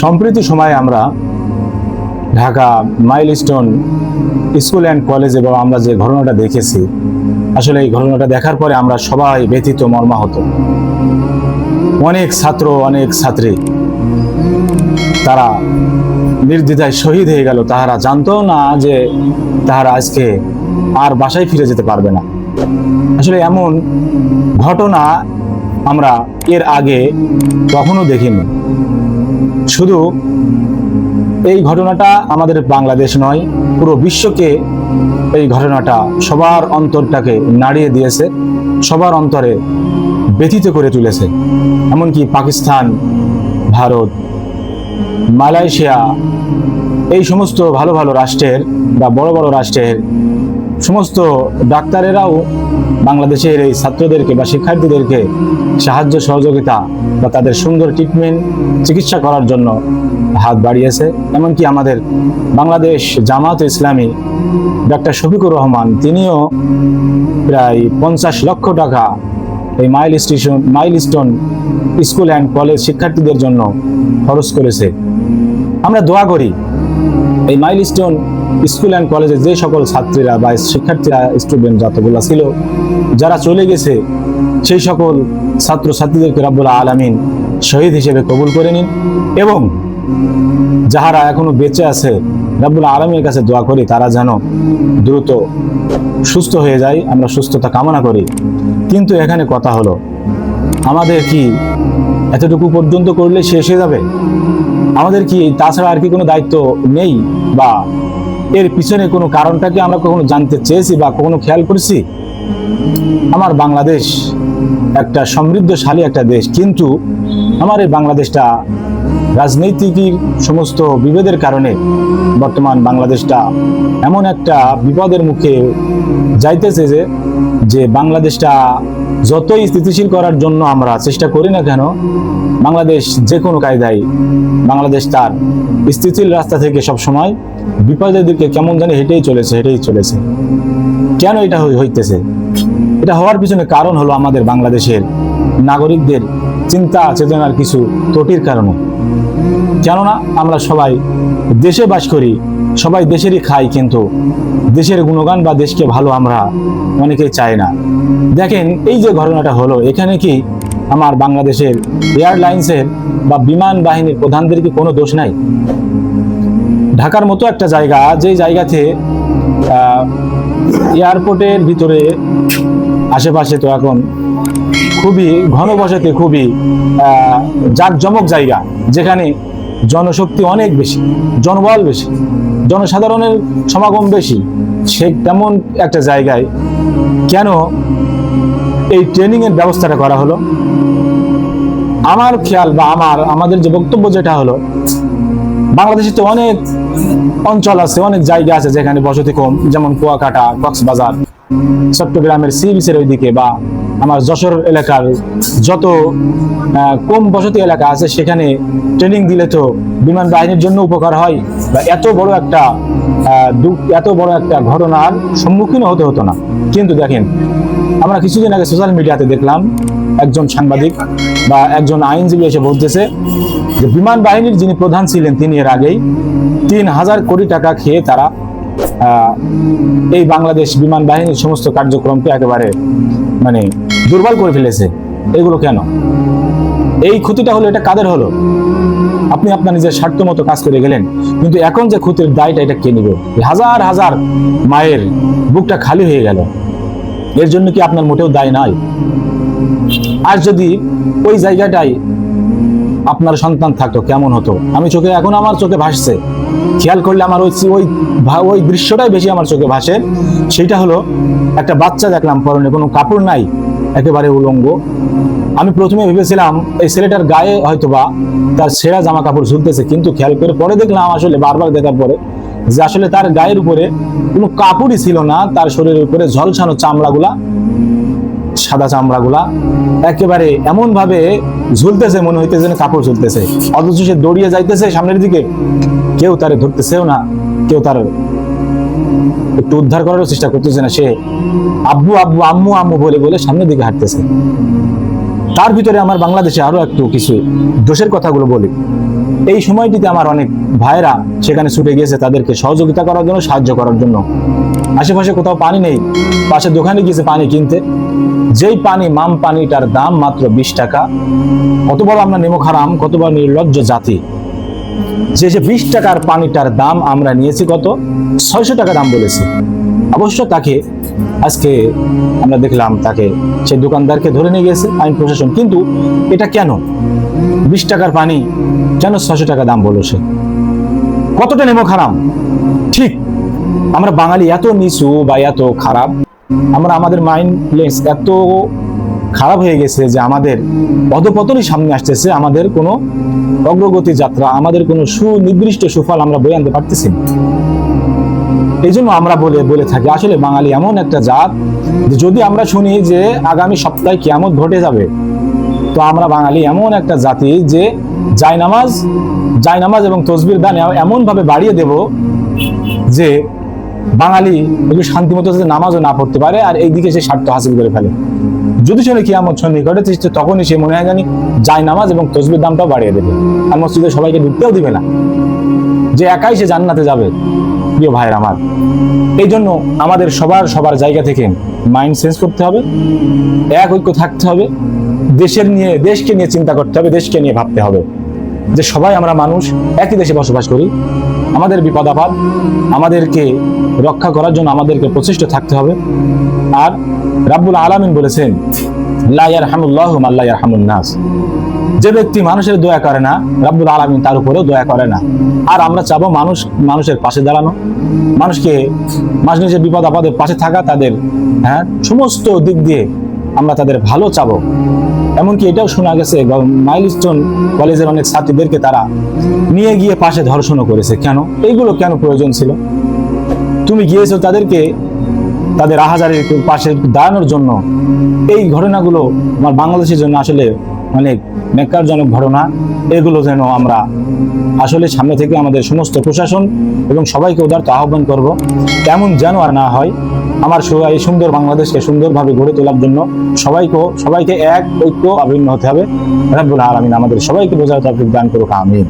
সম্প্রতি সময়ে আমরা ঢাকা মাইলস্টোন স্কুল অ্যান্ড কলেজে বা আমরা যে ঘটনাটা দেখেছি, আসলে এই ঘটনাটা দেখার পরে আমরা সবাই ব্যথিত, মর্মাহত। অনেক ছাত্র, অনেক ছাত্রী তারা নির্দ্বিধায় শহীদ হয়ে গেল। তাহারা জানতো না যে তাহারা আজকে আর বাসায় ফিরে যেতে পারবে না। আসলে এমন ঘটনা আমরা এর আগে কখনো দেখিনি। শুধু এই ঘটনাটা আমাদের বাংলাদেশ নয়, পুরো বিশ্বকে এই ঘটনাটা সবার অন্তরটাকে নাড়িয়ে দিয়েছে, সবার অন্তরে ব্যথিত করে তুলেছে। এমনকি পাকিস্তান, ভারত, মালয়েশিয়া, এই সমস্ত ভালো ভালো রাষ্ট্রের বা বড় বড় রাষ্ট্রের সমস্ত ডাক্তারেরাও বাংলাদেশের এই ছাত্রদেরকে বা শিক্ষার্থীদেরকে সাহায্য, সহযোগিতা বা তাদের সুন্দর ট্রিটমেন্ট চিকিৎসা করার জন্য হাত বাড়িয়েছে। এমনকি আমাদের বাংলাদেশ জামাত ইসলামী ডাক্তার শফিকুর রহমান, তিনিও প্রায় পঞ্চাশ লক্ষ টাকা এই mile station milestone school and college শিক্ষার্থীদের জন্য খরচ করেছে। আমরা দোয়া করি এই মাইল স্টোন স্কুল অ্যান্ড কলেজে যে সকল ছাত্রীরা বা শিক্ষার্থীরা স্টুডেন্ট যতগুলো ছিল, যারা চলে গেছে, সেই সকল ছাত্র ছাত্রীদেরকে রব্বুল আলামিন শহীদ হিসেবে কবুল করে নিন এবং যাহারা এখনও বেঁচে আছে, রব্বুল আলমীর কাছে দোয়া করি, তারা যেন দ্রুত সুস্থ হয়ে যায়। আমরা সুস্থতা কামনা করি। কিন্তু এখানে কথা হলো, আমাদের কি এতটুকু পর্যন্ত করলে শেষ হয়ে যাবে? আমাদের কি তাছাড়া আর কি কোনো দায়িত্ব নেই? বা এর পিছনে কোনো কারণটাকে আমরা কখনো জানতে চেয়েছি বা কখনো খেয়াল করেছি? আমার বাংলাদেশ একটা সমৃদ্ধশালী একটা দেশ, কিন্তু আমার এই বাংলাদেশটা রাজনৈতিক সমস্ত বিভেদের কারণে বর্তমান বাংলাদেশটা এমন একটা বিপদের মুখে যাইতেছে যে যে বাংলাদেশটা যতই স্থিতিশীল করার জন্য আমরা চেষ্টা করি না কেন, বাংলাদেশ যে কোনো কায়দায় বাংলাদেশ তার স্থিতিশীল রাস্তা থেকে সব সময় বিপদের দিকে কেমন জানি হেঁটেই চলেছে হেঁটেই চলেছে। কেন এটা হই- হইতেছে? এটা হওয়ার পিছনে কারণ হলো আমাদের বাংলাদেশের নাগরিকদের চিন্তা চেতনার কিছু ত্রুটির কারণে। কেননা আমরা সবাই দেশে বাস করি, সবাই দেশেরই খাই কিন্তু দেশের গুণগান বা দেশকে ভালো আমরা অনেকেই চাই না। দেখেন, এই যে ঘটনাটা হলো, এখানে কি আমার বাংলাদেশের এয়ারলাইন্সের বা বিমান বাহিনীর প্রধানদের কি কোনো দোষ নাই? ঢাকার মতো একটা জায়গা যে জায়গাতে এয়ারপোর্টের ভিতরে আশেপাশে তো এখন খুবই ঘনবসতি, খুবই জাঁকজমক জায়গা, যেখানে জনশক্তি অনেক বেশি, জনবল বেশি, জনসাধারণের সমাগম বেশি। সে তেমন একটা জায়গায় কেন এই ট্রেনিং এর ব্যবস্থাটা করা হলো? আমার খেয়াল বা আমার, আমাদের যে বক্তব্য যেটা হলো, বাংলাদেশে তো অনেক অঞ্চল আছে, অনেক জায়গা আছে যেখানে বসতি কম, যেমন কুয়াকাটা, কক্সবাজার, চট্টগ্রামের সি বিচের ওইদিকে বা আমার যশোর এলাকার যত কম বসতি এলাকা আছে, সেখানে ট্রেনিং দিলে তো বিমান বাহিনীর জন্য উপকার হয় বা এত বড় একটা এত বড় একটা ঘটনার সম্মুখীন হতে হতো না। কিন্তু দেখেন, আমরা কিছুদিন আগে সোশ্যাল মিডিয়াতে দেখলাম একজন সাংবাদিক বা একজন আইনজীবী এসে বলতেছে যে, বিমান বাহিনীর যিনি প্রধান ছিলেন তিনি এর আগেই তিন হাজার কোটি টাকা খেয়ে তারা এই বাংলাদেশ বিমান বাহিনীর সমস্ত কার্যক্রমকে একেবারে মানে দুর্বল করে ফেলেছে। এগুলো কেন? এই ক্ষতিটা হলো, এটা কাদের হলো? আপনি আপনার নিজের স্বার্থ মতো কাজ করে গেলেন, কিন্তু এখন যে ক্ষতির দায়টা, এটা কে নিবে? হাজার হাজার মায়ের বুকটা খালি হয়ে গেল। এর জন্য কি আপনার মোটেও দায় নাই? আর যদি ওই জায়গাটাই আপনার সন্তান থাকতো, কেমন হতো? আমি চোখে, এখন আমার চোখে ভাসছে। খেয়াল করলে আমার ওই ওই ওই দৃশ্যটাই বেশি আমার চোখে ভাসে। সেইটা হলো একটা বাচ্চা দেখলাম পরনে, কোনো কাপড় নাই, একেবারে উলঙ্গ। আমি প্রথমে ভেবেছিলাম এই ছেলেটার গায়ে হয়তোবা তার সেরা জামা কাপড় ঝুলতেছে, কিন্তু খেয়াল করে পরে দেখলাম আসলে বারবার দেখার পরে যে আসলে তার গায়ের উপরে কোনো কাপড়ই ছিল না, তার শরীরের উপরে ঝলসানো চামড়াগুলা সাদা চামড়াগুলা একেবারে এমন ভাবে ঝুলতেছে, মনে হইতেছে না কাপড় ঝুলতেছে। অথচ সে দৌড়িয়ে যাইতেছে সামনের দিকে। কেউ তার ধরতেছেও না, কেউ তার একটু উদ্ধার করারও চেষ্টা করতেছে না সে। আব্বু আব্বু, আম্মু আম্মু বলে বলে সামনের দিকে হাঁটতেছে। তার ভিতরে আমার বাংলাদেশে আরও একটু কিছু দোষের কথাগুলো বলি। এই সময়টিতে আমার অনেক ভাইরা সেখানে ছুটে গিয়েছে তাদেরকে সহযোগিতা করার জন্য, সাহায্য করার জন্য। আশেপাশে কোথাও পানি নেই, পাশে দোকানে গিয়েছে পানি কিনতে। যেই পানি, মাম পানিটার দাম মাত্র বিশ টাকা। কত বড় আমরা নেমো খারাম, কত বড় নির্লজ্জ জাতি। যে যে বিশ টাকার পানিটার দাম আমরা নিয়েছি কত? ছয়শো টাকা দাম বলেছি। অবশ্য তাকে আজকে আমরা দেখলাম তাকে সেই দোকানদারকে ধরে নিয়ে গেছে আইন প্রশাসন। কিন্তু এটা কেন? বিশ টাকার পানি কেন ছয়শো টাকা দাম বলল সে? কতটা নেমো খারাপ ঠিক, আমরা বাঙালি এত নিচু বা এত খারাপ, আমরা আমাদের মাইন্ড এত খারাপ হয়ে গেছে যে আমাদের পদপতনই সামনে আসতেছে, আমাদের কোনো অগ্রগতি যাত্রা, আমাদের কোনো সুনির্দিষ্ট সুফল আমরা বয়ে আনতে পারতেছি না। এই জন্য আমরা বলে বলে থাকি। আসলে বাঙালি এমন একটা জাত যদি আমরা শুনি যে আগামী সপ্তাহে কেমন ঘটে যাবে, তো আমরা বাঙালি এমন একটা জাতি যে জায়নামাজ জায়নামাজ এবং তসবির দান এমন ভাবে বাড়িয়ে দেব যে বাঙালি শান্তিমতো নামাজও না পড়তে পারে আর এইদিকে সে স্বার্থ হাসিল করে ফেলে। যদি শুনে কিয়ামত সন্ধি ঘটেছে তো তখনই সে মনে হয় জানি যায় নামাজ এবং তসবির দামটাও বাড়িয়ে দেবে। আর মসজিদে সবাইকে ঢুকতেও দিবে না। যে একাই সে জান্নাতে যাবে, প্রিয় ভাইয়ের আমার। এই জন্য আমাদের সবার সবার জায়গা থেকে মাইন্ড চেঞ্জ করতে হবে, এক ঐক্য থাকতে হবে, দেশের নিয়ে, দেশকে নিয়ে চিন্তা করতে হবে, দেশকে নিয়ে ভাবতে হবে। যে সবাই আমরা মানুষ একই দেশে বসবাস করি, আমাদের বিপদ আপদ, আমাদেরকে রক্ষা করার জন্য আমাদেরকে প্রচেষ্ট থাকতে হবে। আর রাব্বুল আলামিন বলেছেন নাস। যে ব্যক্তি মানুষের দয়া করে না, রাব্বুল আলামিন তার উপরেও দয়া করে না। আর আমরা চাবো মানুষ, মানুষের পাশে দাঁড়ানো। মানুষকে, মানুষ নিজের বিপদ আপদের পাশে থাকা, তাদের হ্যাঁ সমস্ত দিক দিয়ে আমরা তাদের ভালো চাবো। এমনকি এটাও শোনা গেছে মাইলস্টোন কলেজের অনেক ছাত্রীদেরকে তারা নিয়ে গিয়ে পাশে ধর্ষণও করেছে। কেন? এইগুলো কেন প্রয়োজন ছিল? তুমি গিয়েছো তাদেরকে, তাদের আহাজারের পাশে দাঁড়ানোর জন্য। এই ঘটনাগুলো আমার বাংলাদেশের জন্য আসলে অনেক নেকারজনক ঘটনা, এগুলো যেন আমরা আসলে সামনে থেকে আমাদের সমস্ত প্রশাসন এবং সবাইকে উদারত আহ্বান করব। তেমন যেন আর না হয়, আমার এই সুন্দর বাংলাদেশকে সুন্দরভাবে গড়ে তোলার জন্য সবাইকে সবাইকে এক ঐক্য অভিন্ন হতে হবে। আলামিন আমাদের সবাইকে বোঝার তৌফিক দান করুক, আমিন।